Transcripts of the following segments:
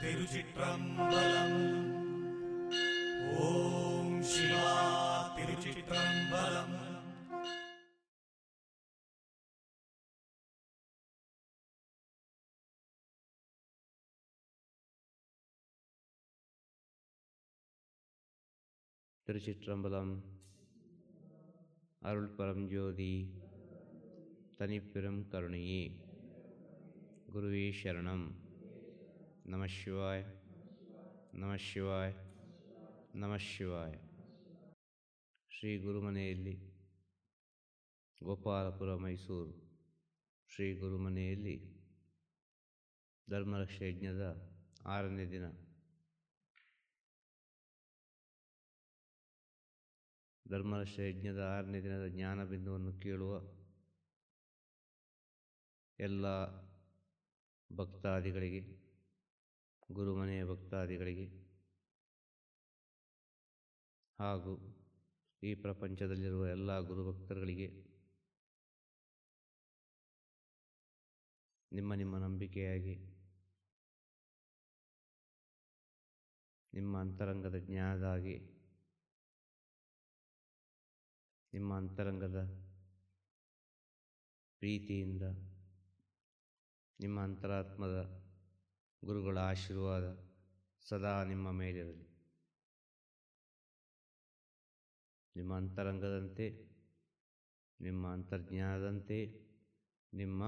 திருச்சிற்றம்பலம். ஓம் சிவா திருச்சிற்றம்பலம். திருச்சிற்றம்பலம். அருள் பரஞ்சோதி தனிப்பெரும் கருணையே. குருவே சரணம். ನಮ ಶಿವಾಯ ನಮ ಶಿವಾಯ ನಮ ಶಿವಾಯ ಶ್ರೀ ಗುರುಮನೆಯಲ್ಲಿ ಗೋಪಾಲಪುರ ಮೈಸೂರು ಶ್ರೀ ಗುರುಮನೆಯಲ್ಲಿ ಧರ್ಮರಕ್ಷ ಯಜ್ಞದ ಆರನೇ ದಿನ. ಧರ್ಮರಕ್ಷ ಯಜ್ಞದ ಆರನೇ ದಿನದ ಜ್ಞಾನಬಿಂದುವನ್ನು ಕೇಳುವ ಎಲ್ಲ ಭಕ್ತಾದಿಗಳಿಗೆ ಗುರುಮನೆಯ ಭಕ್ತಾದಿಗಳಿಗೆ ಹಾಗೂ ಈ ಪ್ರಪಂಚದಲ್ಲಿರುವ ಎಲ್ಲ ಗುರುಭಕ್ತರುಗಳಿಗೆ ನಿಮ್ಮ ನಿಮ್ಮ ನಂಬಿಕೆಯಾಗಿ, ನಿಮ್ಮ ಅಂತರಂಗದ ಜ್ಞಾನದಾಗಿ, ನಿಮ್ಮ ಅಂತರಂಗದ ಪ್ರೀತಿಯಿಂದ, ನಿಮ್ಮ ಅಂತರಾತ್ಮದ ಗುರುಗಳ ಆಶೀರ್ವಾದ ಸದಾ ನಿಮ್ಮ ಮೇಲಿರಲಿ. ನಿಮ್ಮ ಅಂತರಂಗದಂತೆ, ನಿಮ್ಮ ಅಂತರ್ಜ್ಞಾನದಂತೆ, ನಿಮ್ಮ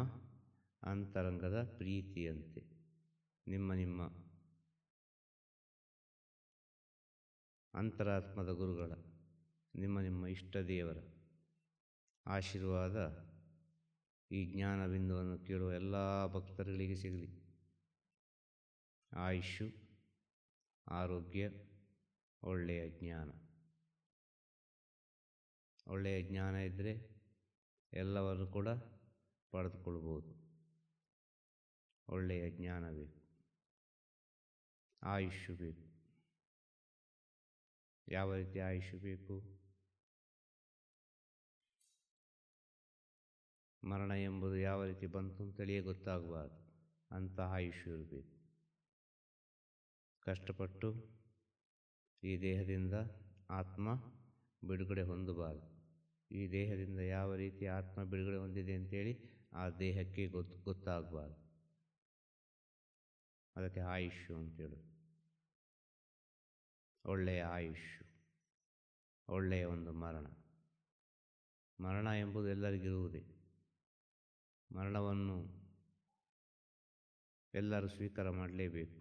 ಅಂತರಂಗದ ಪ್ರೀತಿಯಂತೆ, ನಿಮ್ಮ ನಿಮ್ಮ ಅಂತರಾತ್ಮದ ಗುರುಗಳ, ನಿಮ್ಮ ನಿಮ್ಮ ಇಷ್ಟ ದೇವರ ಆಶೀರ್ವಾದ ಈ ಜ್ಞಾನ ಬಿಂದುವನ್ನು ಕೇಳುವ ಎಲ್ಲ ಭಕ್ತರುಗಳಿಗೆ ಸಿಗಲಿ. ಆಯುಷು, ಆರೋಗ್ಯ, ಒಳ್ಳೆಯ ಜ್ಞಾನ. ಒಳ್ಳೆಯ ಜ್ಞಾನ ಇದ್ದರೆ ಎಲ್ಲವನ್ನು ಕೂಡ ಪಡೆದುಕೊಳ್ಬೋದು. ಒಳ್ಳೆಯ ಜ್ಞಾನ ಬೇಕು. ಆಯುಷ್ಯು ಬೇಕು. ಯಾವ ರೀತಿ ಆಯುಷ್ಯು ಬೇಕು? ಮರಣ ಎಂಬುದು ಯಾವ ರೀತಿ ಬಂತು ಅಂತೇಳಿಯೇ ಗೊತ್ತಾಗಬಾರ್ದು ಅಂತಹ ಆಯುಷ್ಯ ಇರಬೇಕು. ಕಷ್ಟಪಟ್ಟು ಈ ದೇಹದಿಂದ ಆತ್ಮ ಬಿಡುಗಡೆ ಹೊಂದಬಾರದು. ಈ ದೇಹದಿಂದ ಯಾವ ರೀತಿ ಆತ್ಮ ಬಿಡುಗಡೆ ಹೊಂದಿದೆ ಅಂತೇಳಿ ಆ ದೇಹಕ್ಕೆ ಗೊತ್ತು, ಗೊತ್ತಾಗಬಾರ್ದು. ಅದಕ್ಕೆ ಆಯುಷ್ಯು ಅಂತೇಳು ಒಳ್ಳೆಯ ಆಯುಷ್ಯು, ಒಳ್ಳೆಯ ಒಂದು ಮರಣ. ಮರಣ ಎಂಬುದು ಎಲ್ಲರಿಗಿರುವುದೇ ಮರಣವನ್ನು ಎಲ್ಲರೂ ಸ್ವೀಕಾರ ಮಾಡಲೇಬೇಕು.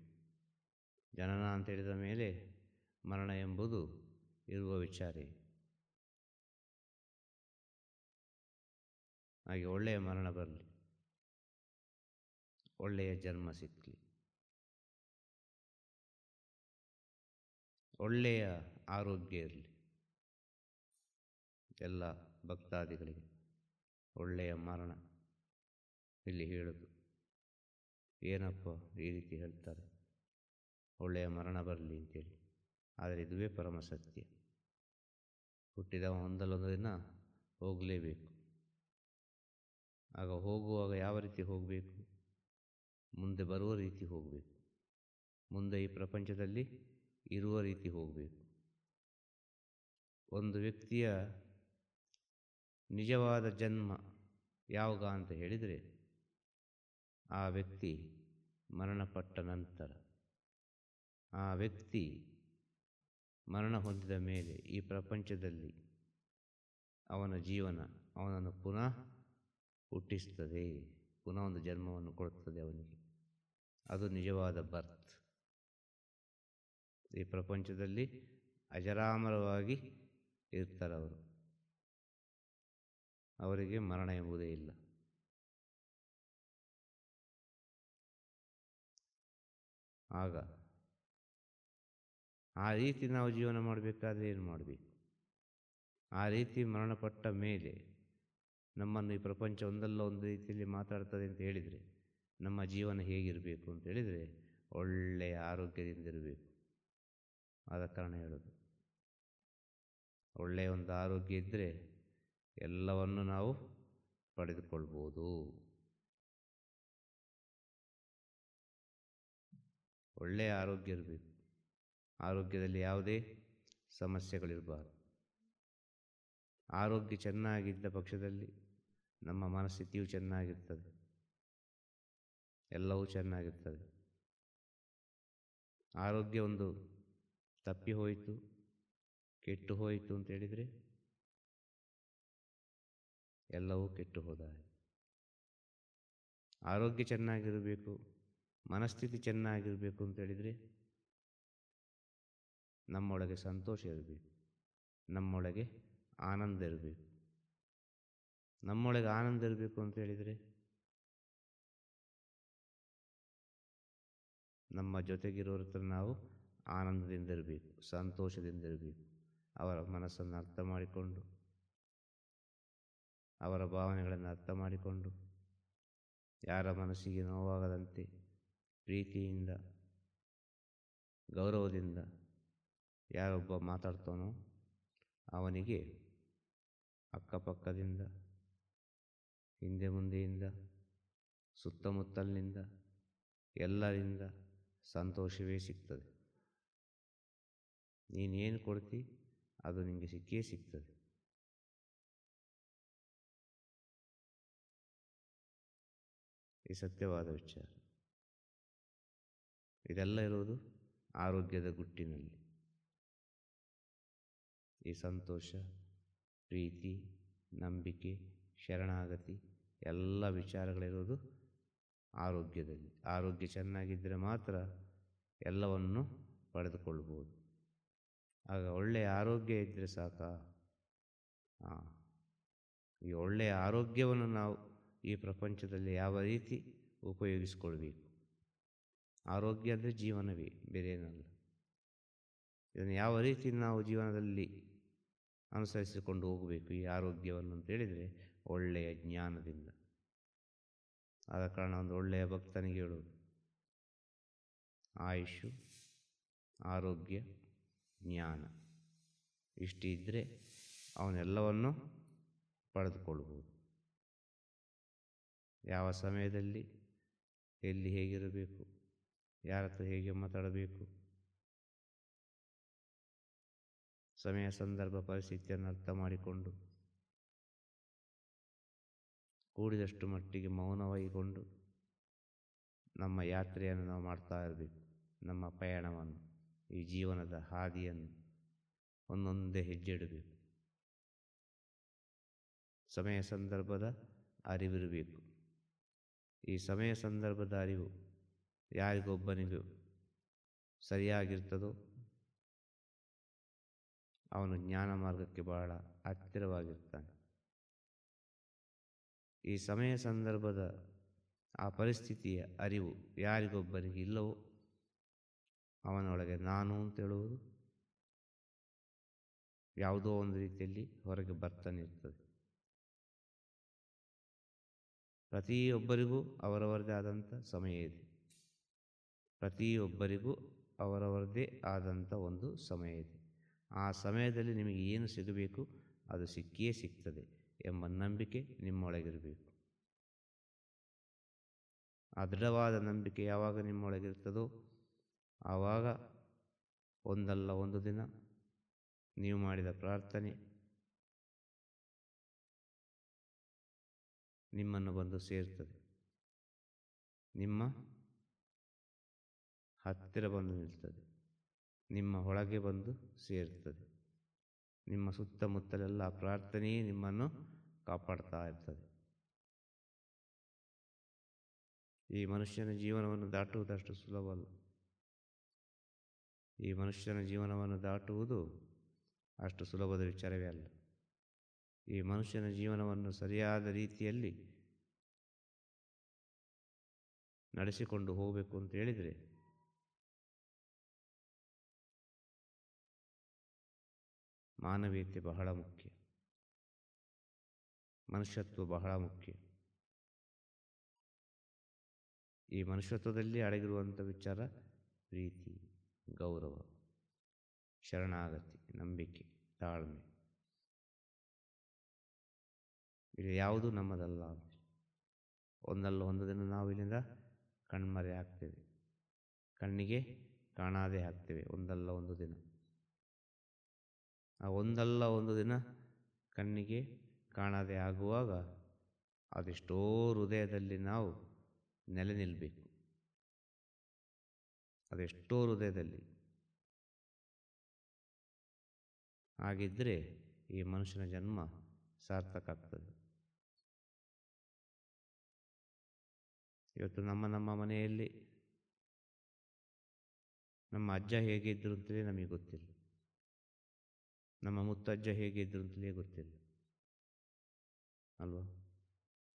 ಜನನ ಅಂತ ಹೇಳಿದ ಮೇಲೆ ಮರಣ ಎಂಬುದು ಇರುವ ವಿಚಾರ. ಹಾಗೆ ಒಳ್ಳೆಯ ಮರಣ ಬರಲಿ. ಒಳ್ಳೆಯ ಜನ್ಮ ಸಿಕ್ಕಲಿ ಒಳ್ಳೆಯ ಆರೋಗ್ಯ ಇರಲಿ. ಎಲ್ಲ ಭಕ್ತಾದಿಗಳಿಗೆ ಒಳ್ಳೆಯ ಮರಣ. ಇಲ್ಲಿ ಹೇಳೋದು. ಏನಪ್ಪ ಈ ರೀತಿ ಹೇಳ್ತಾರೆ? ಒಳ್ಳೆಯ ಮರಣ ಬರಲಿ ಅಂತೇಳಿ. ಆದರೆ ಇದುವೇ ಪರಮ ಸತ್ಯ ಹುಟ್ಟಿದವ ಒಂದಲ್ಲೊಂದು ದಿನ ಹೋಗಲೇಬೇಕು. ಆಗ ಹೋಗುವಾಗ ಯಾವ ರೀತಿ ಹೋಗಬೇಕು? ಮುಂದೆ ಬರುವ ರೀತಿ ಹೋಗಬೇಕು. ಮುಂದೆ ಈ ಪ್ರಪಂಚದಲ್ಲಿ ಇರುವ ರೀತಿ ಹೋಗಬೇಕು. ಒಂದು ವ್ಯಕ್ತಿಯ ನಿಜವಾದ ಜನ್ಮ ಯಾವಾಗ ಅಂತ ಹೇಳಿದರೆ ಆ ವ್ಯಕ್ತಿ ಮರಣಪಟ್ಟ ನಂತರ. ಆ ವ್ಯಕ್ತಿ ಮರಣ ಹೊಂದಿದ ಮೇಲೆ ಈ ಪ್ರಪಂಚದಲ್ಲಿ ಅವನ ಜೀವನ ಅವನನ್ನು ಪುನಃ ಹುಟ್ಟಿಸ್ತದೆ, ಪುನಃ ಒಂದು ಜನ್ಮವನ್ನು ಕೊಡುತ್ತದೆ ಅವನಿಗೆ. ಅದು ನಿಜವಾದ ಬರ್ತ್. ಈ ಪ್ರಪಂಚದಲ್ಲಿ ಅಜರಾಮರವಾಗಿ ಇರ್ತಾರೆ ಅವರು. ಅವರಿಗೆ ಮರಣ ಎಂಬುದೇ ಇಲ್ಲ. ಆಗ ಆ ರೀತಿ ನಾವು ಜೀವನ ಮಾಡಬೇಕಾದ್ರೆ ಏನು ಮಾಡಬೇಕು? ಆ ರೀತಿ ಮರಣಪಟ್ಟ ಮೇಲೆ ನಮ್ಮನ್ನು ಈ ಪ್ರಪಂಚ ಒಂದಲ್ಲ ಒಂದು ರೀತಿಯಲ್ಲಿ ಮಾತಾಡ್ತದೆ ಅಂತ ಹೇಳಿದರೆ ನಮ್ಮ ಜೀವನ ಹೇಗಿರಬೇಕು ಅಂತ ಹೇಳಿದರೆ ಒಳ್ಳೆಯ ಆರೋಗ್ಯದಿಂದ ಇರಬೇಕು. ಆದ ಕಾರಣ ಹೇಳೋದು. ಒಳ್ಳೆಯ ಒಂದು ಆರೋಗ್ಯ ಇದ್ದರೆ ಎಲ್ಲವನ್ನು ನಾವು ಪಡೆದುಕೊಳ್ಬೋದು. ಒಳ್ಳೆಯ ಆರೋಗ್ಯ ಇರಬೇಕು. ಆರೋಗ್ಯದಲ್ಲಿ ಯಾವುದೇ ಸಮಸ್ಯೆಗಳಿರಬಾರ್ದು. ಆರೋಗ್ಯ ಚೆನ್ನಾಗಿದ್ದ ಪಕ್ಷದಲ್ಲಿ ನಮ್ಮ ಮನಸ್ಥಿತಿಯು ಚೆನ್ನಾಗಿರ್ತದೆ. ಎಲ್ಲವೂ ಚೆನ್ನಾಗಿರ್ತದೆ. ಆರೋಗ್ಯ ಒಂದು ತಪ್ಪಿ ಹೋಯಿತು, ಕೆಟ್ಟು ಹೋಯಿತು ಅಂತ ಹೇಳಿದರೆ ಎಲ್ಲವೂ ಕೆಟ್ಟು ಹೋದ ಆರೋಗ್ಯ ಚೆನ್ನಾಗಿರಬೇಕು, ಮನಸ್ಥಿತಿ ಚೆನ್ನಾಗಿರಬೇಕು ಅಂತ ಹೇಳಿದರೆ ನಮ್ಮೊಳಗೆ ಸಂತೋಷ ಇರಬೇಕು. ನಮ್ಮೊಳಗೆ ಆನಂದ ಇರಬೇಕು. ನಮ್ಮೊಳಗೆ ಆನಂದ ಇರಬೇಕು ಅಂತ ಹೇಳಿದರೆ? ನಮ್ಮ ಜೊತೆಗಿರೋರ ಹತ್ರ ನಾವು ಆನಂದದಿಂದ ಇರಬೇಕು, ಸಂತೋಷದಿಂದ ಇರಬೇಕು. ಅವರ ಮನಸ್ಸನ್ನು ಅರ್ಥ ಮಾಡಿಕೊಂಡು, ಅವರ ಭಾವನೆಗಳನ್ನು ಅರ್ಥ ಮಾಡಿಕೊಂಡು, ಯಾರ ಮನಸ್ಸಿಗೆ ನೋವಾಗದಂತೆ ಪ್ರೀತಿಯಿಂದ, ಗೌರವದಿಂದ ಯಾರೊಬ್ಬ ಮಾತಾಡ್ತಾನೋ ಅವನಿಗೆ ಅಕ್ಕಪಕ್ಕದಿಂದ, ಹಿಂದೆ ಮುಂದೆಯಿಂದ, ಸುತ್ತಮುತ್ತಲಿನಿಂದ, ಎಲ್ಲರಿಂದ ಸಂತೋಷವೇ ಸಿಗ್ತದೆ. ನೀನೇನು ಕೊಡ್ತಿ, ಅದು ನಿಮಗೆ ಸಿಕ್ಕೇ ಸಿಗ್ತದೆ. ಈ ಸತ್ಯವಾದ ವಿಚಾರ. ಇದೆಲ್ಲ ಇರೋದು ಆರೋಗ್ಯದ ಗುಟ್ಟಿನಲ್ಲಿ. ಈ ಸಂತೋಷ, ಪ್ರೀತಿ, ನಂಬಿಕೆ, ಶರಣಾಗತಿ ಎಲ್ಲ ವಿಚಾರಗಳಿರೋದು ಆರೋಗ್ಯದಲ್ಲಿ. ಆರೋಗ್ಯ ಚೆನ್ನಾಗಿದ್ದರೆ ಮಾತ್ರ ಎಲ್ಲವನ್ನು ಪಡೆದುಕೊಳ್ಬೋದು. ಆಗ ಒಳ್ಳೆಯ ಆರೋಗ್ಯ ಇದ್ದರೆ ಸಾಕ? ಈ ಒಳ್ಳೆಯ ಆರೋಗ್ಯವನ್ನು ನಾವು ಈ ಪ್ರಪಂಚದಲ್ಲಿ ಯಾವ ರೀತಿ ಉಪಯೋಗಿಸ್ಕೊಳ್ಬೇಕು? ಆರೋಗ್ಯ ಅಂದರೆ ಜೀವನವೇ ಬೇರೆ ಏನಲ್ಲ ಇದನ್ನು ಯಾವ ರೀತಿ ನಾವು ಜೀವನದಲ್ಲಿ ಅನುಸರಿಸಿಕೊಂಡು ಹೋಗಬೇಕು ಈ ಆರೋಗ್ಯವನ್ನು ಅಂತ ಹೇಳಿದರೆ ಒಳ್ಳೆಯ ಜ್ಞಾನದಿಂದ. ಆದ ಕಾರಣ ಒಂದು ಒಳ್ಳೆಯ ಭಕ್ತನಿಗೆ ಹೇಳೋದು ಆಯುಷು, ಆರೋಗ್ಯ, ಜ್ಞಾನ ಇಷ್ಟಿದ್ದರೆ ಅವನೆಲ್ಲವನ್ನು ಪಡೆದುಕೊಳ್ಬೋದು ಯಾವ ಸಮಯದಲ್ಲಿ ಎಲ್ಲಿ ಹೇಗಿರಬೇಕು ಯಾರ ಹತ್ರ ಹೇಗೆ ಮಾತಾಡಬೇಕು ಸಮಯ ಸಂದರ್ಭ ಪರಿಸ್ಥಿತಿಯನ್ನು ಅರ್ಥ ಮಾಡಿಕೊಂಡು ಕೂಡಿದಷ್ಟು ಮಟ್ಟಿಗೆ ಮೌನವಾಗಿಕೊಂಡು ನಮ್ಮ ಯಾತ್ರೆಯನ್ನು ನಾವು ಮಾಡ್ತಾ ಇರಬೇಕು. ನಮ್ಮ ಪಯಣವನ್ನು, ಈ ಜೀವನದ ಹಾದಿಯನ್ನು ಒಂದೊಂದೇ ಹೆಜ್ಜೆ ಇಡಬೇಕು. ಸಮಯ ಸಂದರ್ಭದ ಅರಿವಿರಬೇಕು. ಈ ಸಮಯ ಸಂದರ್ಭದ ಅರಿವು ಯಾರಿಗೊಬ್ಬನಿಗೂ ಸರಿಯಾಗಿರ್ತದೋ ಅವನು ಜ್ಞಾನ ಮಾರ್ಗಕ್ಕೆ ಬಹಳ ಹತ್ತಿರವಾಗಿರ್ತಾನೆ. ಈ ಸಮಯ ಸಂದರ್ಭದ ಆ ಪರಿಸ್ಥಿತಿಯ ಅರಿವು ಯಾರಿಗೊಬ್ಬರಿಗೆ ಇಲ್ಲವೋ ಅವನೊಳಗೆ ನಾನು ಅಂತ ಹೇಳುವುದು ಯಾವುದೋ ಒಂದು ರೀತಿಯಲ್ಲಿ ಹೊರಗೆ ಬರ್ತಾನೆ ಇರ್ತದೆ. ಪ್ರತಿಯೊಬ್ಬರಿಗೂ ಅವರವರದೇ ಆದಂಥ ಸಮಯ ಇದೆ. ಪ್ರತಿಯೊಬ್ಬರಿಗೂ ಅವರವರದೇ ಆದಂಥ ಒಂದು ಸಮಯ ಇದೆ. ಆ ಸಮಯದಲ್ಲಿ ನಿಮಗೆ ಏನು ಸಿಗಬೇಕು, ಅದು ಸಿಕ್ಕಿಯೇ ಸಿಗ್ತದೆ ಎಂಬ ನಂಬಿಕೆ ನಿಮ್ಮೊಳಗಿರಬೇಕು. ಆ ದೃಢವಾದ ನಂಬಿಕೆ ಯಾವಾಗ ನಿಮ್ಮೊಳಗಿರ್ತದೋ ಆವಾಗ ಒಂದಲ್ಲ ಒಂದು ದಿನ ನೀವು ಮಾಡಿದ ಪ್ರಾರ್ಥನೆ ನಿಮ್ಮನ್ನು ಬಂದು ಸೇರ್ತದೆ. ನಿಮ್ಮ ಹತ್ತಿರ ಬಂದು ನಿಲ್ತದೆ. ನಿಮ್ಮ ಒಳಗೆ ಬಂದು ಸೇರ್ತದೆ. ನಿಮ್ಮ ಸುತ್ತಮುತ್ತಲೆಲ್ಲ ಪ್ರಾರ್ಥನೆಯೇ ನಿಮ್ಮನ್ನು ಕಾಪಾಡ್ತಾ ಇರ್ತದೆ. ಈ ಮನುಷ್ಯನ ಜೀವನವನ್ನು ದಾಟುವುದಷ್ಟು ಸುಲಭವಲ್ಲ. ಈ ಮನುಷ್ಯನ ಜೀವನವನ್ನು ದಾಟುವುದು ಅಷ್ಟು ಸುಲಭದ ವಿಚಾರವೇ ಅಲ್ಲ. ಈ ಮನುಷ್ಯನ ಜೀವನವನ್ನು ಸರಿಯಾದ ರೀತಿಯಲ್ಲಿ ನಡೆಸಿಕೊಂಡು ಹೋಗಬೇಕು ಅಂತ ಹೇಳಿದರೆ ಮಾನವೀಯತೆ ಬಹಳ ಮುಖ್ಯ. ಮನುಷ್ಯತ್ವ ಬಹಳ ಮುಖ್ಯ. ಈ ಮನುಷ್ಯತ್ವದಲ್ಲಿ ಅಡಗಿರುವಂಥ ವಿಚಾರ ಪ್ರೀತಿ, ಗೌರವ, ಶರಣಾಗತಿ, ನಂಬಿಕೆ, ತಾಳ್ಮೆ. ಇದು ಯಾವುದು ನಮ್ಮದಲ್ಲ. ಒಂದಲ್ಲ ಒಂದು ದಿನ ನಾವು ಇಲ್ಲಿಂದ ಕಣ್ಮರೆ ಆಗ್ತೇವೆ. ಕಣ್ಣಿಗೆ ಕಾಣಾದೆ ಆಗ್ತೇವೆ. ಒಂದಲ್ಲ ಒಂದು ದಿನ. ಒಂದಲ್ಲ ಒಂದು ದಿನ ಕಣ್ಣಿಗೆ ಕಾಣದೆ ಆಗುವಾಗ ಅದೆಷ್ಟೋ ಹೃದಯದಲ್ಲಿ ನಾವು ನೆಲೆ ನಿಲ್ಲಬೇಕು ಅದೆಷ್ಟೋ ಹೃದಯದಲ್ಲಿ. ಹಾಗಿದ್ದರೆ ಈ ಮನುಷ್ಯನ ಜನ್ಮ ಸಾರ್ಥಕ ಆಗ್ತದೆ. ಇವತ್ತು ನಮ್ಮ ನಮ್ಮ ಮನೆಯಲ್ಲಿ ನಮ್ಮ ಅಜ್ಜ ಹೇಗಿದ್ದರು ಅಂತಲೇ ನಮಗೆ ಗೊತ್ತಿಲ್ಲ. ನಮ್ಮ ಮುತ್ತಜ್ಜ ಹೇಗಿದ್ದರು ಅಂತಲೇ ಗೊತ್ತಿಲ್ಲ. ಅಲ್ವಾ?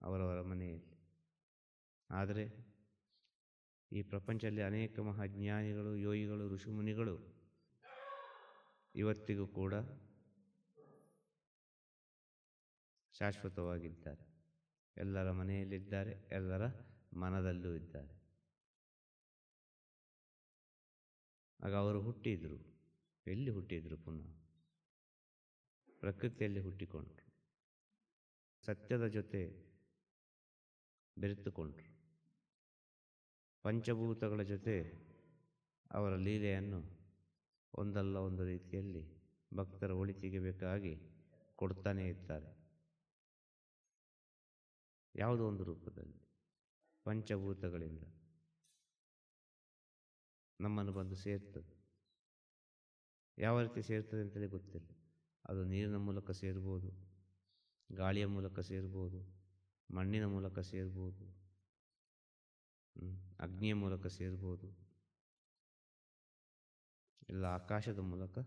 ಅವರವರ ಮನೆಯಲ್ಲಿ. ಆದರೆ ಈ ಪ್ರಪಂಚದಲ್ಲಿ ಅನೇಕ ಮಹಾಜ್ಞಾನಿಗಳು, ಯೋಗಿಗಳು, ಋಷಿಮುನಿಗಳು ಇವತ್ತಿಗೂ ಕೂಡ ಶಾಶ್ವತವಾಗಿದ್ದಾರೆ. ಎಲ್ಲರ ಮನೆಯಲ್ಲಿದ್ದಾರೆ ಎಲ್ಲರ ಮನದಲ್ಲೂ ಇದ್ದಾರೆ. ಆಗ ಅವರು ಹುಟ್ಟಿದರು. ಎಲ್ಲಿ ಹುಟ್ಟಿದರು ಪುನಃ? ಪ್ರಕೃತಿಯಲ್ಲಿ ಹುಟ್ಟಿಕೊಂಡ್ರು. ಸತ್ಯದ ಜೊತೆ ಬೆರೆತುಕೊಂಡ್ರು. ಪಂಚಭೂತಗಳ ಜೊತೆ ಅವರ ಲೀಲೆಯನ್ನು ಒಂದಲ್ಲ ಒಂದು ರೀತಿಯಲ್ಲಿ ಭಕ್ತರ ಒಳಿತಿಗೆ ಬೇಕಾಗಿ ಕೊಡ್ತಾನೇ ಇರ್ತಾರೆ. ಯಾವುದೋ ಒಂದು ರೂಪದಲ್ಲಿ ಪಂಚಭೂತಗಳಿಂದ ನಮ್ಮನ್ನು ಬಂದು ಸೇರ್ತದೆ. ಯಾವ ರೀತಿ ಸೇರ್ತದೆ ಅಂತಲೇ ಗೊತ್ತಿಲ್ಲ. ಅದು ನೀರಿನ ಮೂಲಕ ಸೇರ್ಬೋದು, ಗಾಳಿಯ ಮೂಲಕ ಸೇರ್ಬೋದು, ಮಣ್ಣಿನ ಮೂಲಕ ಸೇರ್ಬೋದು ಅಗ್ನಿಯ ಮೂಲಕ ಸೇರ್ಬೋದು ಇಲ್ಲ ಆಕಾಶದ ಮೂಲಕ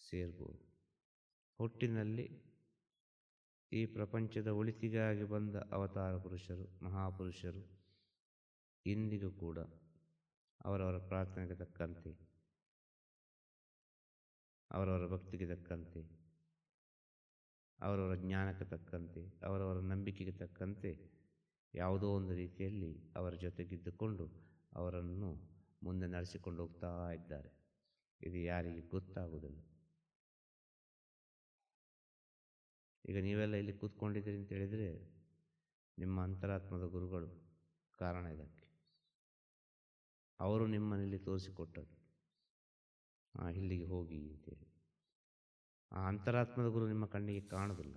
ಸೇರ್ಬೋದು. ಹುಟ್ಟಿನಲ್ಲಿ ಈ ಪ್ರಪಂಚದ ಒಳಿತಿಗಾಗಿ ಬಂದ ಅವತಾರ ಪುರುಷರು, ಮಹಾಪುರುಷರು ಇಂದಿಗೂ ಕೂಡ ಅವರವರ ಪ್ರಾರ್ಥನೆಗೆ ತಕ್ಕಂತೆ, ಅವರವರ ಭಕ್ತಿಗೆ ತಕ್ಕಂತೆ. ಅವರವರ ಜ್ಞಾನಕ್ಕೆ ತಕ್ಕಂತೆ, ಅವರವರ ನಂಬಿಕೆಗೆ ತಕ್ಕಂತೆ ಯಾವುದೋ ಒಂದು ರೀತಿಯಲ್ಲಿ ಅವರ ಜೊತೆಗಿದ್ದುಕೊಂಡು ಅವರನ್ನು ಮುಂದೆ ನಡೆಸಿಕೊಂಡು ಹೋಗ್ತಾ ಇದ್ದಾರೆ. ಇದು ಯಾರಿಗೆ ಗೊತ್ತಾಗುವುದಿಲ್ಲ. ಈಗ ನೀವೆಲ್ಲ ಇಲ್ಲಿ ಕೂತ್ಕೊಂಡಿದ್ದೀರಿ ಅಂತ ಹೇಳಿದರೆ ನಿಮ್ಮ ಅಂತರಾತ್ಮದ ಗುರುಗಳು ಕಾರಣ ಇದಕ್ಕೆ. ಅವರು ನಿಮ್ಮನಲ್ಲಿ ತೋರಿಸಿಕೊಟ್ಟರು ಇಲ್ಲಿಗೆ ಹೋಗಿ ಅಂತೇಳಿ ಆ ಅಂತರಾತ್ಮದ ಗುರು ನಿಮ್ಮ ಕಣ್ಣಿಗೆ ಕಾಣೋದಿಲ್ಲ.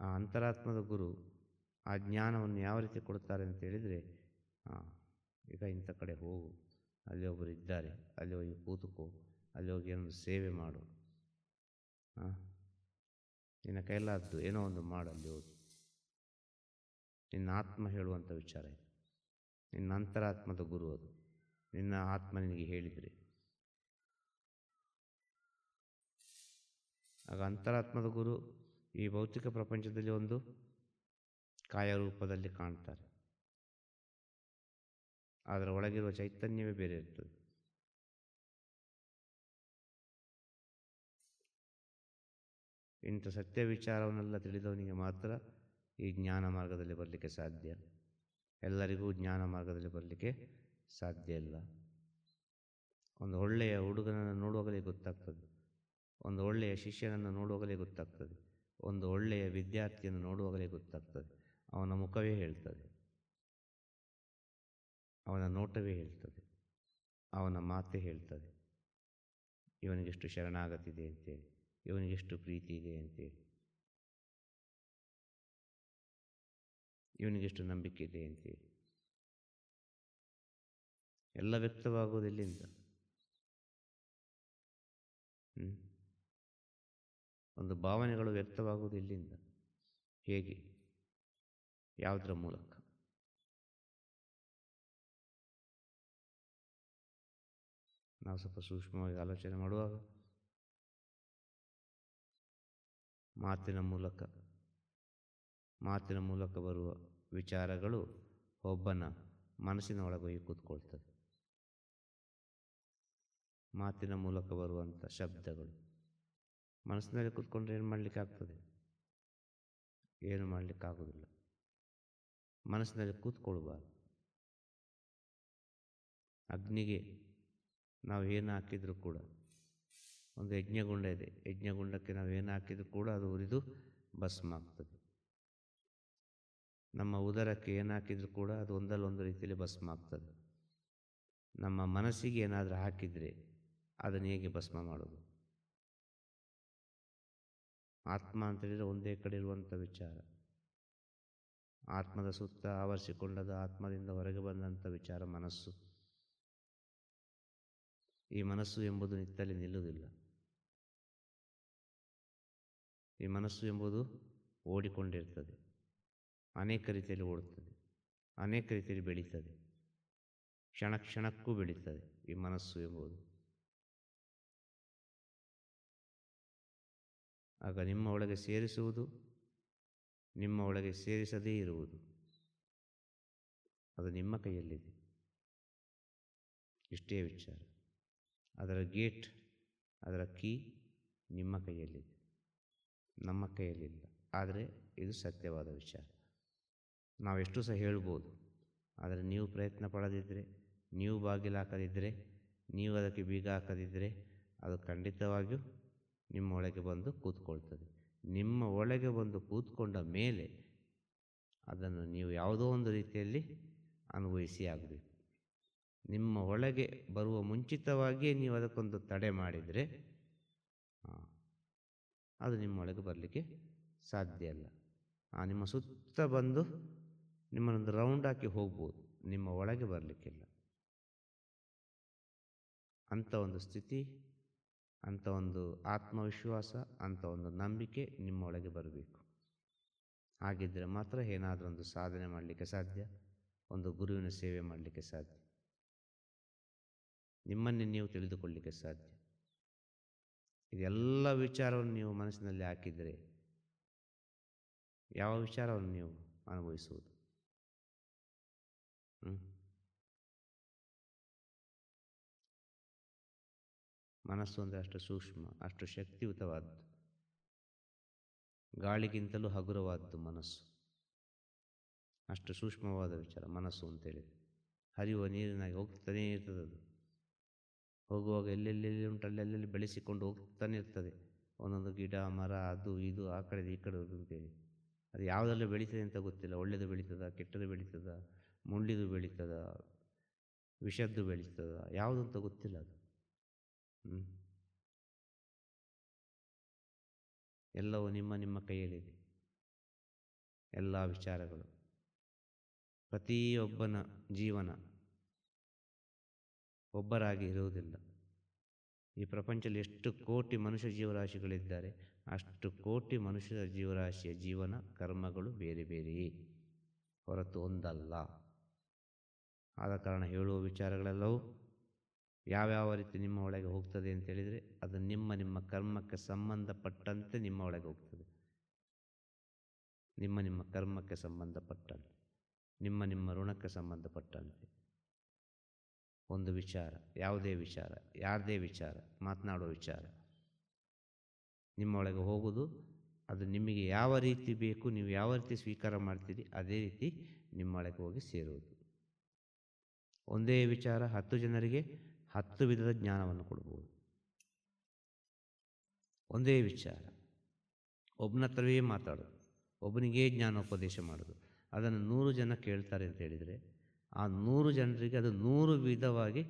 ಆ ಅಂತರಾತ್ಮದ ಗುರು ಆ ಜ್ಞಾನವನ್ನು ಯಾವ ರೀತಿ ಕೊಡ್ತಾರೆ ಅಂತ ಹೇಳಿದರೆ ಈಗ ಇಂಥ ಕಡೆ ಹೋಗು, ಅಲ್ಲಿ ಒಬ್ಬರು ಇದ್ದಾರೆ, ಅಲ್ಲಿ ಹೋಗಿ ಕೂತುಕೋ, ಅಲ್ಲಿ ಹೋಗಿ ಏನೊಂದು ಸೇವೆ ಮಾಡು. ನಿನ್ನ ಕೈಲಾದ್ದು ಏನೋ ಒಂದು ಮಾಡು, ಅಲ್ಲಿ ಹೋಗಿ. ನಿನ್ನ ಆತ್ಮ ಹೇಳುವಂಥ ವಿಚಾರ ಇದು. ನಿನ್ನ ಅಂತರಾತ್ಮದ ಗುರು ಅದು. ನಿನ್ನ ಆತ್ಮ ನಿನಗೆ ಹೇಳಿದರೆ. ಆಗ ಅಂತರಾತ್ಮದ ಗುರು ಈ ಭೌತಿಕ ಪ್ರಪಂಚದಲ್ಲಿ ಒಂದು ಕಾಯರೂಪದಲ್ಲಿ ಕಾಣ್ತಾರೆ. ಅದರ ಒಳಗಿರುವ ಚೈತನ್ಯವೇ ಬೇರೆ ಇರ್ತದೆ. ಇಂಥ ಸತ್ಯ ವಿಚಾರವನ್ನೆಲ್ಲ ತಿಳಿದವನಿಗೆ ಮಾತ್ರ ಈ ಜ್ಞಾನ ಮಾರ್ಗದಲ್ಲಿ ಬರಲಿಕ್ಕೆ ಸಾಧ್ಯ. ಎಲ್ಲರಿಗೂ ಜ್ಞಾನ ಮಾರ್ಗದಲ್ಲಿ ಬರಲಿಕ್ಕೆ ಸಾಧ್ಯ ಇಲ್ಲ. ಒಂದು ಒಳ್ಳೆಯ ಹುಡುಗನನ್ನು ನೋಡುವಾಗಲೇ ಗೊತ್ತಾಗ್ತದೆ. ಒಂದು ಒಳ್ಳೆಯ ಶಿಷ್ಯನನ್ನು ನೋಡುವಾಗಲೇ ಗೊತ್ತಾಗ್ತದೆ. ಒಂದು ಒಳ್ಳೆಯ ವಿದ್ಯಾರ್ಥಿಯನ್ನು ನೋಡುವಾಗಲೇ ಗೊತ್ತಾಗ್ತದೆ. ಅವನ ಮುಖವೇ ಹೇಳ್ತದೆ. ಅವನ ನೋಟವೇ ಹೇಳ್ತದೆ. ಅವನ ಮಾತೇ ಹೇಳ್ತದೆ. ಇವನಿಗೆಷ್ಟು ಶರಣಾಗತಿದೆ ಅಂತೇಳಿ, ಇವನಿಗೆಷ್ಟು ಪ್ರೀತಿ ಇದೆ ಅಂತೇಳಿ, ಇವನಿಗೆಷ್ಟು ನಂಬಿಕೆ ಇದೆ ಅಂತೇಳಿ. ಎಲ್ಲ ವ್ಯಕ್ತವಾಗುವುದು ಎಲ್ಲಿಂದ? ಹ್ಮ್? ಒಂದು ಭಾವನೆಗಳು ವ್ಯಕ್ತವಾಗುವುದು ಇಲ್ಲಿಂದ. ಹೇಗೆ? ಯಾವುದರ ಮೂಲಕ? ನಾವು ಸ್ವಲ್ಪ ಸೂಕ್ಷ್ಮವಾಗಿ ಆಲೋಚನೆ ಮಾಡುವಾಗ ಮಾತಿನ ಮೂಲಕ ಮಾತಿನ ಮೂಲಕ ಬರುವ ವಿಚಾರಗಳು ಒಬ್ಬನ ಮನಸ್ಸಿನ ಒಳಗೋಗಿ ಕೂತ್ಕೊಳ್ತದೆ ಮಾತಿನ ಮೂಲಕ ಬರುವಂಥ ಶಬ್ದಗಳು. ಮನಸ್ಸಿನಲ್ಲಿ ಕೂತ್ಕೊಂಡ್ರೆ ಏನು ಮಾಡಲಿಕ್ಕೆ ಆಗ್ತದೆ? ಏನು ಮಾಡಲಿಕ್ಕಾಗೋದಿಲ್ಲ ಮನಸ್ಸಿನಲ್ಲಿ ಕೂತ್ಕೊಳ್ಬಾರ್ದು. ಅಗ್ನಿಗೆ ನಾವು ಏನು ಹಾಕಿದರೂ ಕೂಡ, ಒಂದು ಯಜ್ಞಗುಂಡ ಇದೆ. ಯಜ್ಞಗುಂಡಕ್ಕೆ ನಾವು ಏನು ಹಾಕಿದರೂ ಕೂಡ ಅದು ಉರಿದು ಭಸ್ಮ ಆಗ್ತದೆ. ನಮ್ಮ ಉದರಕ್ಕೆ ಏನು ಹಾಕಿದರೂ ಕೂಡ ಅದು ಒಂದಲ್ಲ ಒಂದು ರೀತಿಯಲ್ಲಿ ಭಸ್ಮ ಆಗ್ತದೆ. ನಮ್ಮ ಮನಸ್ಸಿಗೆ ಏನಾದರೂ ಹಾಕಿದರೆ ಅದನ್ನು ಹೇಗೆ ಭಸ್ಮ ಮಾಡೋದು? ಆತ್ಮ ಅಂತೇಳಿದರೆ ಒಂದೇ ಕಡೆ ಇರುವಂಥ ವಿಚಾರ. ಆತ್ಮದ ಸುತ್ತ ಆವರಿಸಿಕೊಂಡದ ಆತ್ಮದಿಂದ ಹೊರಗೆ ಬಂದಂಥ ವಿಚಾರ ಮನಸ್ಸು. ಈ ಮನಸ್ಸು ಎಂಬುದು ನಿತ್ತಲ್ಲಿ ನಿಲ್ಲುವುದಿಲ್ಲ. ಈ ಮನಸ್ಸು ಎಂಬುದು ಓಡಿಕೊಂಡಿರ್ತದೆ. ಅನೇಕ ರೀತಿಯಲ್ಲಿ ಓಡುತ್ತದೆ. ಅನೇಕ ರೀತಿಯಲ್ಲಿ ಬೆಳೀತದೆ. ಕ್ಷಣ ಕ್ಷಣಕ್ಕೂ ಬೆಳೀತದೆ ಈ ಮನಸ್ಸು ಎಂಬುದು. ಆಗ ನಿಮ್ಮ ಒಳಗೆ ಸೇರಿಸುವುದು, ನಿಮ್ಮ ಒಳಗೆ ಸೇರಿಸದೇ ಇರುವುದು. ಅದು ನಿಮ್ಮ ಕೈಯಲ್ಲಿದೆ. ಇಷ್ಟೇ ವಿಚಾರ. ಅದರ ಗೇಟ್, ಅದರ ಕೀ ನಿಮ್ಮ ಕೈಯಲ್ಲಿದೆ. ನಮ್ಮ ಕೈಯಲ್ಲಿಲ್ಲ. ಆದರೆ ಇದು ಸತ್ಯವಾದ ವಿಚಾರ. ನಾವೆಷ್ಟು ಸಹ ಹೇಳ್ಬೋದು. ಆದರೆ ನೀವು ಪ್ರಯತ್ನ ಪಡದಿದ್ದರೆ ನೀವು ಬಾಗಿಲು ಹಾಕದಿದ್ದರೆ ನೀವು ಅದಕ್ಕೆ ಬೀಗ ಹಾಕದಿದ್ದರೆ ಅದು ಖಂಡಿತವಾಗಿಯೂ ನಿಮ್ಮ ಒಳಗೆ ಬಂದು ಕೂತ್ಕೊಳ್ತದೆ. ನಿಮ್ಮ ಒಳಗೆ ಬಂದು ಕೂತ್ಕೊಂಡ ಮೇಲೆ ಅದನ್ನು ನೀವು ಯಾವುದೋ ಒಂದು ರೀತಿಯಲ್ಲಿ ಅನುಭವಿಸಿ ಆಗಬೇಕು. ನಿಮ್ಮ ಒಳಗೆ ಬರುವ ಮುಂಚಿತವಾಗಿಯೇ ನೀವು ಅದಕ್ಕೊಂದು ತಡೆ ಮಾಡಿದರೆ ಅದು ನಿಮ್ಮೊಳಗೆ ಬರಲಿಕ್ಕೆ ಸಾಧ್ಯ ಅಲ್ಲ. ನಿಮ್ಮ ಸುತ್ತ ಬಂದು ನಿಮ್ಮನ್ನೊಂದು ರೌಂಡ್ ಹಾಕಿ ಹೋಗ್ಬೋದು. ನಿಮ್ಮ ಒಳಗೆ ಬರಲಿಕ್ಕಿಲ್ಲ. ಅಂಥ ಒಂದು ಸ್ಥಿತಿ ಅಂಥ ಒಂದು ಆತ್ಮವಿಶ್ವಾಸ ಅಂಥ ಒಂದು ನಂಬಿಕೆ ನಿಮ್ಮೊಳಗೆ ಬರಬೇಕು. ಹಾಗಿದ್ದರೆ ಮಾತ್ರ ಏನಾದರೂ ಒಂದು ಸಾಧನೆ ಮಾಡಲಿಕ್ಕೆ ಸಾಧ್ಯ? ಒಂದು ಗುರುವಿನ ಸೇವೆ ಮಾಡಲಿಕ್ಕೆ ಸಾಧ್ಯ? ನಿಮ್ಮನ್ನೇ ನೀವು ತಿಳಿದುಕೊಳ್ಳಲಿಕ್ಕೆ ಸಾಧ್ಯ? ಇದೆಲ್ಲ ವಿಚಾರವನ್ನು ನೀವು ಮನಸ್ಸಿನಲ್ಲಿ ಹಾಕಿದರೆ ಯಾವ ವಿಚಾರವನ್ನು ನೀವು ಅನುಭವಿಸುವುದು? ಮನಸ್ಸು ಅಂದರೆ ಅಷ್ಟು ಸೂಕ್ಷ್ಮ, ಅಷ್ಟು ಶಕ್ತಿಯುತವಾದ್ದು. ಗಾಳಿಗಿಂತಲೂ ಹಗುರವಾದ್ದು ಮನಸ್ಸು. ಅಷ್ಟು ಸೂಕ್ಷ್ಮವಾದ ವಿಚಾರ, ಮನಸ್ಸು ಅಂತೇಳಿ. ಹರಿಯುವ ನೀರಿನಾಗಿ ಹೋಗ್ತಾನೇ ಇರ್ತದೆ ಅದು. ಹೋಗುವಾಗ ಎಲ್ಲೆಲ್ಲೆಲ್ಲಿ ಉಂಟು ಅಲ್ಲೆಲ್ಲೆಲ್ಲಿ ಬೆಳೆಸಿಕೊಂಡು ಹೋಗ್ತಾನೆ ಇರ್ತದೆ. ಒಂದೊಂದು ಗಿಡ, ಮರ, ಅದು, ಇದು, ಆ ಕಡೆ ಈ ಕಡೆ ಅಂತೇಳಿ. ಅದು ಯಾವುದೆಲ್ಲ ಬೆಳೀತದೆ ಅಂತ ಗೊತ್ತಿಲ್ಲ. ಒಳ್ಳೆಯದು ಬೆಳೀತದ ಕೆಟ್ಟದ್ದು ಬೆಳೀತದ ಮುಳ್ಳಿದು ಬೆಳೀತದ, ವಿಷದ್ದು ಬೆಳೀತದ, ಯಾವುದು ಅಂತ ಗೊತ್ತಿಲ್ಲ ಅದು. ಎಲ್ಲವೂ ನಿಮ್ಮ ನಿಮ್ಮ ಕೈಯಲ್ಲಿದೆ. ಎಲ್ಲ ವಿಚಾರಗಳು. ಪ್ರತಿಯೊಬ್ಬನ ಜೀವನ ಒಬ್ಬರಾಗಿ ಇರುವುದಿಲ್ಲ. ಈ ಪ್ರಪಂಚದಲ್ಲಿ ಎಷ್ಟು ಕೋಟಿ ಮನುಷ್ಯ ಜೀವರಾಶಿಗಳಿದ್ದಾರೆ, ಅಷ್ಟು ಕೋಟಿ ಮನುಷ್ಯ ಜೀವರಾಶಿಯ ಜೀವನ, ಕರ್ಮಗಳು ಬೇರೆ ಬೇರೆ ಹೊರತು ಒಂದಲ್ಲ. ಆದ ಕಾರಣ ಹೇಳುವ ವಿಚಾರಗಳೆಲ್ಲವೂ ಯಾವ್ಯಾವ ರೀತಿ ನಿಮ್ಮ ಒಳಗೆ ಹೋಗ್ತದೆ ಅಂತ ಹೇಳಿದರೆ, ಅದು ನಿಮ್ಮ ನಿಮ್ಮ ಕರ್ಮಕ್ಕೆ ಸಂಬಂಧಪಟ್ಟಂತೆ ನಿಮ್ಮ ಒಳಗೆ ಹೋಗ್ತದೆ. ನಿಮ್ಮ ನಿಮ್ಮ ಕರ್ಮಕ್ಕೆ ಸಂಬಂಧಪಟ್ಟಂತೆ, ನಿಮ್ಮ ನಿಮ್ಮ ಋಣಕ್ಕೆ ಸಂಬಂಧಪಟ್ಟಂತೆ. ಒಂದು ವಿಚಾರ, ಯಾವುದೇ ವಿಚಾರ, ಯಾರದೇ ವಿಚಾರ ಮಾತನಾಡುವ ವಿಚಾರ. ನಿಮ್ಮೊಳಗೆ ಹೋಗೋದು, ಅದು ನಿಮಗೆ ಯಾವ ರೀತಿ ಬೇಕು, ನೀವು ಯಾವ ರೀತಿ ಸ್ವೀಕಾರ ಮಾಡ್ತೀರಿ, ಅದೇ ರೀತಿ ನಿಮ್ಮೊಳಗೆ ಹೋಗಿ ಸೇರುವುದು. ಒಂದೇ ವಿಚಾರ ಹತ್ತು ಜನರಿಗೆ ಹತ್ತು ವಿಧದ ಜ್ಞಾನವನ್ನು ಕೊಡ್ಬೋದು. ಒಂದೇ ವಿಚಾರ. ಒಬ್ಬನ ಹತ್ರವೇ ಮಾತಾಡೋದು. ಒಬ್ಬನಿಗೇ ಜ್ಞಾನೋಪದೇಶ ಮಾಡೋದು. ಅದನ್ನು ನೂರು ಜನ ಕೇಳ್ತಾರೆ ಅಂತ ಹೇಳಿದರೆ, ಆ ನೂರು ಜನರಿಗೆ ಅದು ನೂರು ವಿಧವಾಗಿ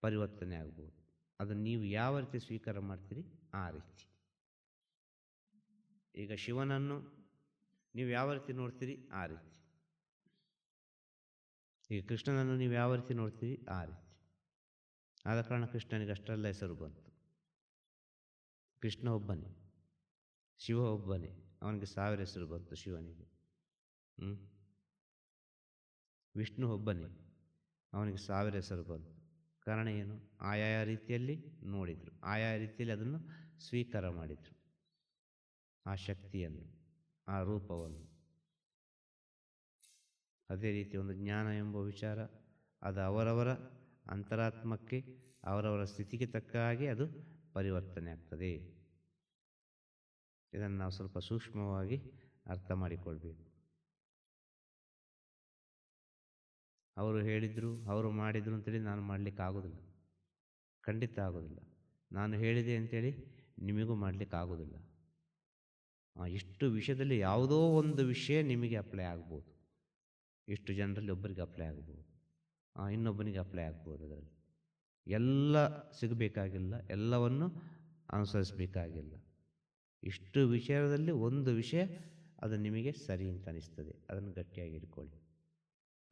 ಪರಿವರ್ತನೆ ಆಗ್ಬೋದು. ಅದನ್ನು ನೀವು ಯಾವ ರೀತಿ ಸ್ವೀಕಾರ ಮಾಡ್ತೀರಿ, ಆ ರೀತಿ. ಈಗ ಶಿವನನ್ನು ನೀವು ಯಾವ ರೀತಿ ನೋಡ್ತೀರಿ, ಆ ರೀತಿ. ಈಗ ಕೃಷ್ಣನನ್ನು ನೀವು ಯಾವ ರೀತಿ ನೋಡ್ತೀರಿ, ಆ ರೀತಿ. ಆದ ಕಾರಣ ಕೃಷ್ಣನಿಗೆ ಅಷ್ಟೆಲ್ಲ ಹೆಸರು ಬಂತು. ಕೃಷ್ಣ ಒಬ್ಬನೇ, ಶಿವ ಒಬ್ಬನೇ, ಅವನಿಗೆ ಸಾವಿರ ಹೆಸರು ಬಂತು ಶಿವನಿಗೆ. ಹ್ಞೂ ವಿಷ್ಣು ಒಬ್ಬನೇ, ಅವನಿಗೆ ಸಾವಿರ ಹೆಸರು ಬಂತು. ಕಾರಣ ಏನು? ಆಯಾಯ ರೀತಿಯಲ್ಲಿ ನೋಡಿದರು. ಆಯಾ ರೀತಿಯಲ್ಲಿ ಅದನ್ನು ಸ್ವೀಕಾರ ಮಾಡಿದರು. ಆ ಶಕ್ತಿಯನ್ನು, ಆ ರೂಪವನ್ನು. ಅದೇ ರೀತಿ ಒಂದು ಜ್ಞಾನ ಎಂಬ ವಿಚಾರ, ಅದು ಅವರವರ ಅಂತರಾತ್ಮಕ್ಕೆ ಅವರವರ ಸ್ಥಿತಿಗೆ ತಕ್ಕ ಹಾಗೆ ಅದು ಪರಿವರ್ತನೆ ಆಗ್ತದೆ. ಇದನ್ನು ನಾವು ಸ್ವಲ್ಪ ಸೂಕ್ಷ್ಮವಾಗಿ ಅರ್ಥ ಮಾಡಿಕೊಳ್ಬೇಕು. ಅವರು ಹೇಳಿದರು, ಅವರು ಮಾಡಿದರು ಅಂತೇಳಿ ನಾನು ಮಾಡಲಿಕ್ಕೆ ಆಗೋದಿಲ್ಲ. ಖಂಡಿತ ಆಗೋದಿಲ್ಲ. ನಾನು ಹೇಳಿದೆ ಅಂತೇಳಿ ನಿಮಗೂ ಮಾಡಲಿಕ್ಕೆ ಆಗೋದಿಲ್ಲ. ಇಷ್ಟು ವಿಷಯದಲ್ಲಿ ಯಾವುದೋ ಒಂದು ವಿಷಯ ನಿಮಗೆ ಅಪ್ಲೈ ಆಗ್ಬೋದು. ಇಷ್ಟು ಜನರಲ್ಲಿ ಒಬ್ಬರಿಗೆ ಅಪ್ಲೈ ಆಗ್ಬೋದು. ಇನ್ನೊಬ್ಬನಿಗೆ ಅಪ್ಲೈ ಆಗ್ಬೋದು ಅದರಲ್ಲಿ. ಎಲ್ಲ ಸಿಗಬೇಕಾಗಿಲ್ಲ, ಎಲ್ಲವನ್ನು ಅನುಸರಿಸಬೇಕಾಗಿಲ್ಲ. ಇಷ್ಟು ವಿಷಯದಲ್ಲಿ ಒಂದು ವಿಷಯ ಅದು ನಿಮಗೆ ಸರಿ ಅಂತ ಅನಿಸ್ತದೆ. ಅದನ್ನು ಗಟ್ಟಿಯಾಗಿ ಇಟ್ಕೊಳ್ಳಿ.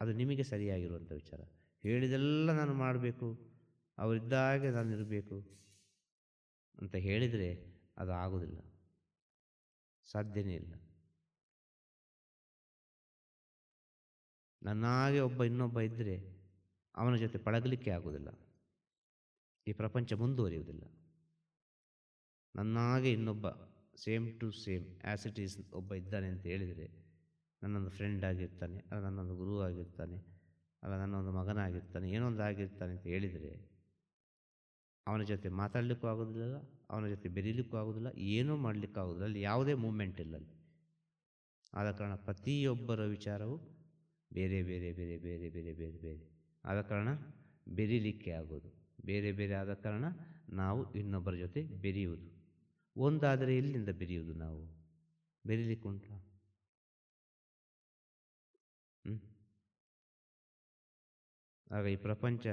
ಅದು ನಿಮಗೆ ಸರಿಯಾಗಿರುವಂಥ ವಿಚಾರ. ಹೇಳಿದೆಲ್ಲ ನಾನು ಮಾಡಬೇಕು, ಅವರಿದ್ದಾಗೆ ನಾನು ಇರಬೇಕು ಅಂತ ಹೇಳಿದರೆ ಅದು ಆಗೋದಿಲ್ಲ ಸಾಧ್ಯನೇ ಇಲ್ಲ. ನನ್ನಾಗೆ ಒಬ್ಬ ಇನ್ನೊಬ್ಬ ಇದ್ದರೆ ಅವನ ಜೊತೆ ಪಳಗಲಿಕ್ಕೆ ಆಗೋದಿಲ್ಲ ಈ ಪ್ರಪಂಚ ಮುಂದುವರಿಯುವುದಿಲ್ಲ. ನನ್ನಾಗೆ ಇನ್ನೊಬ್ಬ, same to same as it is ಒಬ್ಬ ಇದ್ದಾನೆ ಅಂತ ಹೇಳಿದರೆ, ನನ್ನೊಂದು ಫ್ರೆಂಡ್ ಆಗಿರ್ತಾನೆ, ಅಲ್ಲ ನನ್ನೊಂದು ಗುರು ಆಗಿರ್ತಾನೆ, ಅಲ್ಲ ನನ್ನೊಂದು ಮಗನಾಗಿರ್ತಾನೆ ಏನೊಂದು ಆಗಿರ್ತಾನೆ ಅಂತ ಹೇಳಿದರೆ, ಅವನ ಜೊತೆ ಮಾತಾಡಲಿಕ್ಕೂ ಆಗೋದಿಲ್ಲ ಅವನ ಜೊತೆ ಬೆರೀಲಿಕ್ಕೂ ಆಗೋದಿಲ್ಲ ಏನೂ ಮಾಡಲಿಕ್ಕೂ ಆಗೋದಿಲ್ಲ ಅಲ್ಲಿ ಯಾವುದೇ ಮೂಮೆಂಟ್ ಇಲ್ಲ ಅಲ್ಲಿ. ಆದ ಕಾರಣ ಪ್ರತಿಯೊಬ್ಬರ ವಿಚಾರವು ಬೇರೆ ಬೇರೆ ಬೇರೆ ಬೇರೆ ಬೇರೆ ಬೇರೆ ಬೇರೆ. ಆದ ಕಾರಣ ಬೆರೀಲಿಕ್ಕೆ ಆಗೋದು. ಬೇರೆ ಬೇರೆ ಆದ ಕಾರಣ ನಾವು ಇನ್ನೊಬ್ಬರ ಜೊತೆ ಬೆರೆಯುವುದು. ಒಂದಾದರೆ ಎಲ್ಲಿಂದ ಬೆರೆಯುವುದು ನಾವು? ಬೆರೀಲಿಕ್ಕೆ ಉಂಟ? ಆಗ ಈ ಪ್ರಪಂಚ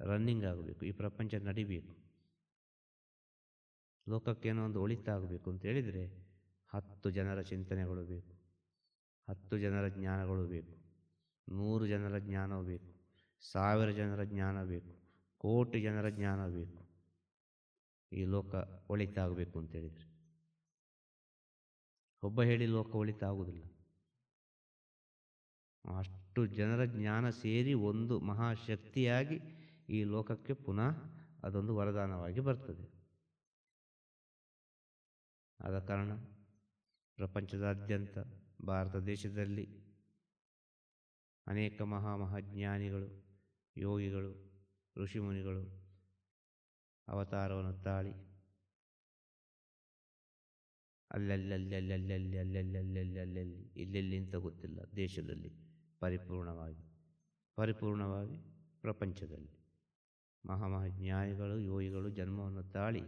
ರನ್ನಿಂಗ್ ಆಗಬೇಕು, ಈ ಪ್ರಪಂಚ ನಡಿಬೇಕು. ಲೋಕಕ್ಕೇನೋ ಒಂದು ಒಳಿತಾಗಬೇಕು ಅಂತ ಹೇಳಿದರೆ ಹತ್ತು ಜನರ ಚಿಂತನೆಗಳು ಬೇಕು. ಹತ್ತು ಜನರ ಜ್ಞಾನಗಳು ಬೇಕು. ನೂರು ಜನರ ಜ್ಞಾನವೂ ಬೇಕು. ಸಾವಿರ ಜನರ ಜ್ಞಾನ ಬೇಕು, ಕೋಟಿ ಜನರ ಜ್ಞಾನ ಬೇಕು. ಈ ಲೋಕ ಒಳಿತಾಗಬೇಕು ಅಂತ ಹೇಳಿದರೆ. ಒಬ್ಬ ಹೇಳಿ ಲೋಕ ಒಳಿತಾಗುವುದಿಲ್ಲ. ಅಷ್ಟು ಜನರ ಜ್ಞಾನ ಸೇರಿ ಒಂದು ಮಹಾಶಕ್ತಿಯಾಗಿ ಈ ಲೋಕಕ್ಕೆ ಪುನಃ ಅದೊಂದು ವರದಾನವಾಗಿ ಬರ್ತದೆ. ಆದ ಕಾರಣ ಪ್ರಪಂಚದಾದ್ಯಂತ, ಭಾರತ ದೇಶದಲ್ಲಿ ಅನೇಕ ಮಹಾ ಮಹಾಜ್ಞಾನಿಗಳು ಯೋಗಿಗಳು, ಋಷಿಮುನಿಗಳು, ಅವತಾರವನ್ನು ತಾಳಿ ಅಲ್ಲಲ್ಲಿ ಅಲ್ಲಲ್ಲಿ ಅಲ್ಲಲ್ಲಿ ಅಲ್ಲಲ್ಲಿ ಅಲ್ಲಲ್ಲಿ ಅಲ್ಲಲ್ಲಿ ಎಲ್ಲೆಲ್ಲಿ ಅಂತ ಗೊತ್ತಿಲ್ಲ ದೇಶದಲ್ಲಿ ಪರಿಪೂರ್ಣವಾಗಿ ಪರಿಪೂರ್ಣವಾಗಿ ಪ್ರಪಂಚದಲ್ಲಿ. ಮಹಾಮಹಾಜ್ಞಾನಿಗಳು ಯೋಗಿಗಳು ಜನ್ಮವನ್ನು ತಾಳಿ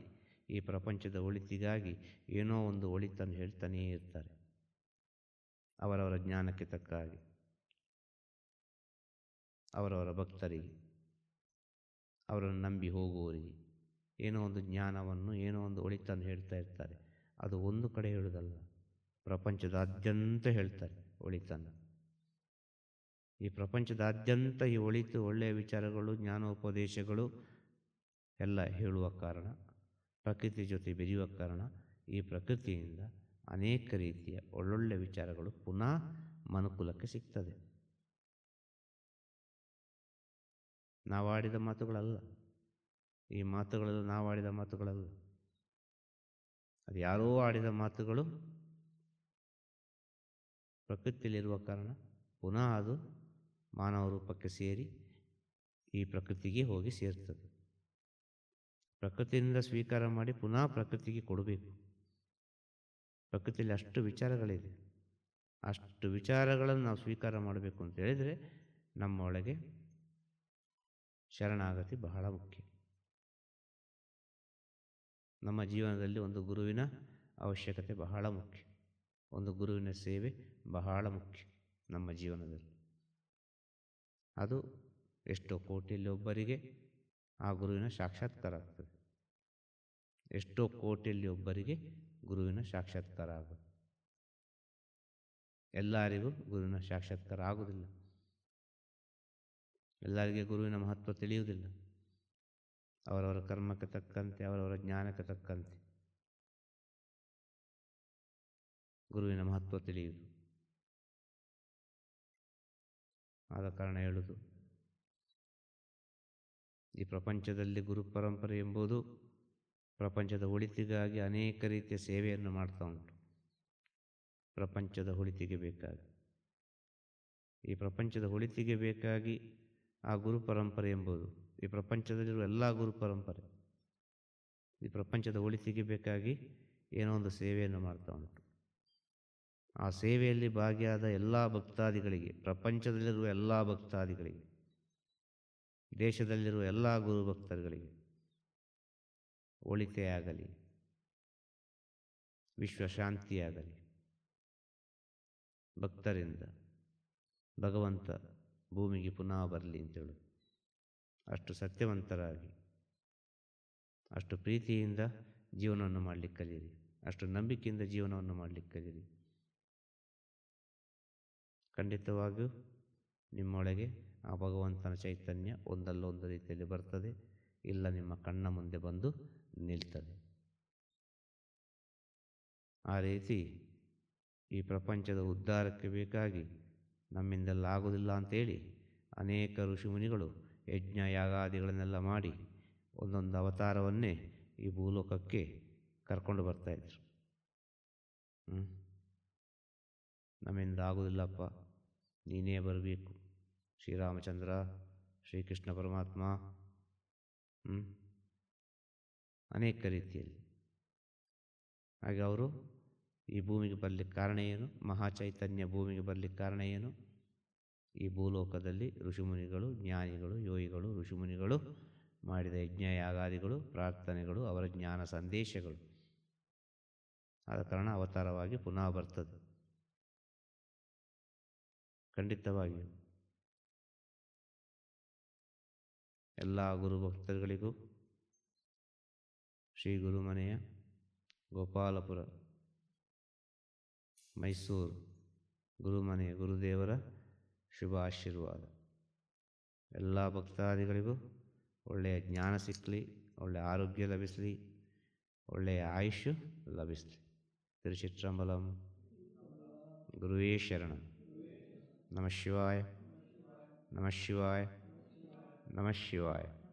ಈ ಪ್ರಪಂಚದ ಒಳಿತಿಗಾಗಿ ಏನೋ ಒಂದು ಒಳಿತನ್ನು ಹೇಳ್ತಾನೇ ಇರ್ತಾರೆ. ಅವರವರ ಜ್ಞಾನಕ್ಕೆ ತಕ್ಕ ಹಾಗೆ. ಅವರವರ ಭಕ್ತರಿಗೆ. ಅವರನ್ನು ನಂಬಿ ಹೋಗುವವರಿಗೆ. ಏನೋ ಒಂದು ಜ್ಞಾನವನ್ನು, ಏನೋ ಒಂದು ಒಳಿತನ್ನು ಹೇಳ್ತಾ ಇರ್ತಾರೆ. ಅದು ಒಂದು ಕಡೆ ಹೇಳುವುದಲ್ಲ, ಪ್ರಪಂಚದಾದ್ಯಂತ ಹೇಳ್ತಾರೆ ಒಳಿತನ್ನು ಈ ಪ್ರಪಂಚದಾದ್ಯಂತ ಈ ಒಳಿತು ಒಳ್ಳೆಯ ವಿಚಾರಗಳು, ಜ್ಞಾನೋಪದೇಶಗಳು ಎಲ್ಲ ಹೇಳುವ ಕಾರಣ, ಪ್ರಕೃತಿ ಜೊತೆ ಬೆರೆಯುವ ಕಾರಣ, ಈ ಪ್ರಕೃತಿಯಿಂದ ಅನೇಕ ರೀತಿಯ ಒಳ್ಳೊಳ್ಳೆ ವಿಚಾರಗಳು ಪುನಃ ಮನುಕುಲಕ್ಕೆ ಸಿಗ್ತದೆ. ನಾವಾಡಿದ ಮಾತುಗಳಲ್ಲ. ಈ ಮಾತುಗಳೆಲ್ಲ ನಾವಾಡಿದ ಮಾತುಗಳಲ್ಲ. ಅದು ಯಾರೋ ಆಡಿದ ಮಾತುಗಳು ಪ್ರಕೃತಿಯಲ್ಲಿರುವ ಕಾರಣ ಪುನಃ ಅದು ಮಾನವ ರೂಪಕ್ಕೆ ಸೇರಿ ಈ ಪ್ರಕೃತಿಗೆ ಹೋಗಿ ಸೇರ್ತದೆ. ಪ್ರಕೃತಿಯಿಂದ ಸ್ವೀಕಾರ ಮಾಡಿ ಪುನಃ ಪ್ರಕೃತಿಗೆ ಕೊಡಬೇಕು. ಪ್ರಕೃತಿಯಲ್ಲಿ ಅಷ್ಟು ವಿಚಾರಗಳಿದೆ. ಅಷ್ಟು ವಿಚಾರಗಳನ್ನು ನಾವು ಸ್ವೀಕಾರ ಮಾಡಬೇಕು ಅಂತ ಹೇಳಿದರೆ ನಮ್ಮ ಒಳಗೆ ಶರಣಾಗತಿ ಬಹಳ ಮುಖ್ಯ. ನಮ್ಮ ಜೀವನದಲ್ಲಿ ಒಂದು ಗುರುವಿನ ಅವಶ್ಯಕತೆ ಬಹಳ ಮುಖ್ಯ. ಒಂದು ಗುರುವಿನ ಸೇವೆ ಬಹಳ ಮುಖ್ಯ ನಮ್ಮ ಜೀವನದಲ್ಲಿ. ಅದು ಎಷ್ಟೋ ಕೋಟಿಯಲ್ಲಿ ಒಬ್ಬರಿಗೆ ಆ ಗುರುವಿನ ಸಾಕ್ಷಾತ್ಕಾರ ಆಗ್ತದೆ ಎಷ್ಟೋ ಕೋಟಿಯಲ್ಲಿ ಒಬ್ಬರಿಗೆ ಗುರುವಿನ ಸಾಕ್ಷಾತ್ಕಾರ ಆಗುತ್ತೆ ಎಲ್ಲರಿಗೂ ಗುರುವಿನ ಸಾಕ್ಷಾತ್ಕಾರ ಆಗುವುದಿಲ್ಲ ಎಲ್ಲರಿಗೆ ಗುರುವಿನ ಮಹತ್ವ ತಿಳಿಯುವುದಿಲ್ಲ. ಅವರವರ ಕರ್ಮಕ್ಕೆ ತಕ್ಕಂತೆ, ಅವರವರ ಜ್ಞಾನಕ್ಕೆ ತಕ್ಕಂತೆ. ಗುರುವಿನ ಮಹತ್ವ ತಿಳಿಯುವುದು. ಆದ ಕಾರಣ ಹೇಳುವುದು ಈ ಪ್ರಪಂಚದಲ್ಲಿ ಗುರು ಪರಂಪರೆ ಎಂಬುದು ಪ್ರಪಂಚದ ಒಳಿತಿಗಾಗಿ ಅನೇಕ ರೀತಿಯ ಸೇವೆಯನ್ನು ಮಾಡ್ತಾ ಉಂಟು. ಪ್ರಪಂಚದ ಒಳಿತಿಗೆ ಬೇಕಾಗಿ. ಈ ಪ್ರಪಂಚದ ಒಳಿತಿಗೆ ಬೇಕಾಗಿ ಆ ಗುರು ಪರಂಪರೆ ಎಂಬುದು. ಈ ಪ್ರಪಂಚದಲ್ಲಿರುವ ಎಲ್ಲ ಗುರು ಪರಂಪರೆ. ಈ ಪ್ರಪಂಚದ ಒಳಿತಿಗೆ ಬೇಕಾಗಿ ಏನೋ ಒಂದು ಸೇವೆಯನ್ನು ಮಾಡ್ತಾ ಉಂಟು. ಆ ಸೇವೆಯಲ್ಲಿ ಭಾಗಿಯಾದ ಎಲ್ಲ ಭಕ್ತಾದಿಗಳಿಗೆ, ಪ್ರಪಂಚದಲ್ಲಿರುವ ಎಲ್ಲ ಭಕ್ತಾದಿಗಳಿಗೆ, ದೇಶದಲ್ಲಿರುವ ಎಲ್ಲ ಗುರು ಭಕ್ತರುಗಳಿಗೆ ಒಳಿತೆಯಾಗಲಿ ವಿಶ್ವಶಾಂತಿಯಾಗಲಿ ಭಕ್ತರಿಂದ ಭಗವಂತ ಭೂಮಿಗೆ ಪುನಃ ಬರಲಿ ಅಂತೇಳು. ಅಷ್ಟು ಸತ್ಯವಂತರಾಗಿ, ಅಷ್ಟು ಪ್ರೀತಿಯಿಂದ ಜೀವನವನ್ನು ಮಾಡಲಿಕ್ಕೆ ಕಲೀರಿ ಅಷ್ಟು ನಂಬಿಕೆಯಿಂದ ಜೀವನವನ್ನು ಮಾಡಲಿಕ್ಕೆ ಕಲೀರಿ ಖಂಡಿತವಾಗಿಯೂ ನಿಮ್ಮೊಳಗೆ ಆ ಭಗವಂತನ ಚೈತನ್ಯ ಒಂದಲ್ಲ ಒಂದು ರೀತಿಯಲ್ಲಿ ಬರ್ತದೆ. ಇಲ್ಲ ನಿಮ್ಮ ಕಣ್ಣ ಮುಂದೆ ಬಂದು ನಿಲ್ತದೆ. ಆ ರೀತಿ ಈ ಪ್ರಪಂಚದ ಉದ್ಧಾರಕ್ಕೆ ಬೇಕಾಗಿ ನಮ್ಮಿಂದೆಲ್ಲ ಆಗೋದಿಲ್ಲ ಅಂತೇಳಿ ಅನೇಕ ಋಷಿಮುನಿಗಳು ಯಜ್ಞ ಯಾಗಾದಿಗಳನ್ನೆಲ್ಲ ಮಾಡಿ ಒಂದೊಂದು ಅವತಾರವನ್ನೇ ಈ ಭೂಲೋಕಕ್ಕೆ ಕರ್ಕೊಂಡು ಬರ್ತಾಯಿದ್ರು ನಮ್ಮಿಂದ ಆಗೋದಿಲ್ಲಪ್ಪ ನೀನೇ ಬರಬೇಕು. ಶ್ರೀರಾಮಚಂದ್ರ, ಶ್ರೀಕೃಷ್ಣ ಪರಮಾತ್ಮ. ಅನೇಕ ರೀತಿಯಲ್ಲಿ. ಹಾಗೆ ಅವರು ಈ ಭೂಮಿಗೆ ಬರಲಿಕ್ಕೆ ಕಾರಣ ಏನು? ಮಹಾಚೈತನ್ಯ ಭೂಮಿಗೆ ಬರಲಿಕ್ಕೆ ಕಾರಣ ಏನು? ಈ ಭೂಲೋಕದಲ್ಲಿ ಋಷಿಮುನಿಗಳು, ಜ್ಞಾನಿಗಳು, ಯೋಗಿಗಳು, ಋಷಿಮುನಿಗಳು ಮಾಡಿದ ಯಜ್ಞ ಯಾಗಾದಿಗಳು ಪ್ರಾರ್ಥನೆಗಳು, ಅವರ ಜ್ಞಾನ ಸಂದೇಶಗಳು. ಆದ ಕಾರಣ ಅವತಾರವಾಗಿ ಪುನಃ ಬರ್ತದೆ. ಖಂಡಿತವಾಗಿಯೂ ಎಲ್ಲ ಗುರು ಭಕ್ತರುಗಳಿಗೂ ಶ್ರೀ ಗುರುಮನೆಯ ಗೋಪಾಲಪುರ, ಮೈಸೂರು ಗುರುಮನೆಯ ಗುರುದೇವರ ಶುಭ ಆಶೀರ್ವಾದ ಎಲ್ಲ ಭಕ್ತಾದಿಗಳಿಗೂ ಒಳ್ಳೆಯ ಜ್ಞಾನ ಸಿಕ್ಕಲಿ ಒಳ್ಳೆಯ ಆರೋಗ್ಯ ಲಭಿಸಲಿ, ಒಳ್ಳೆಯ ಆಯುಷ್ ಲಭಿಸಲಿ. ತಿರುಚಿತ್ರಂಬಲಂ. ಗುರುವೇ ಶರಣಂ. ನಮಃ ಶಿವಾಯ. ನಮಃ ಶಿವಾಯ. ನಮಃ ಶಿವಾಯ.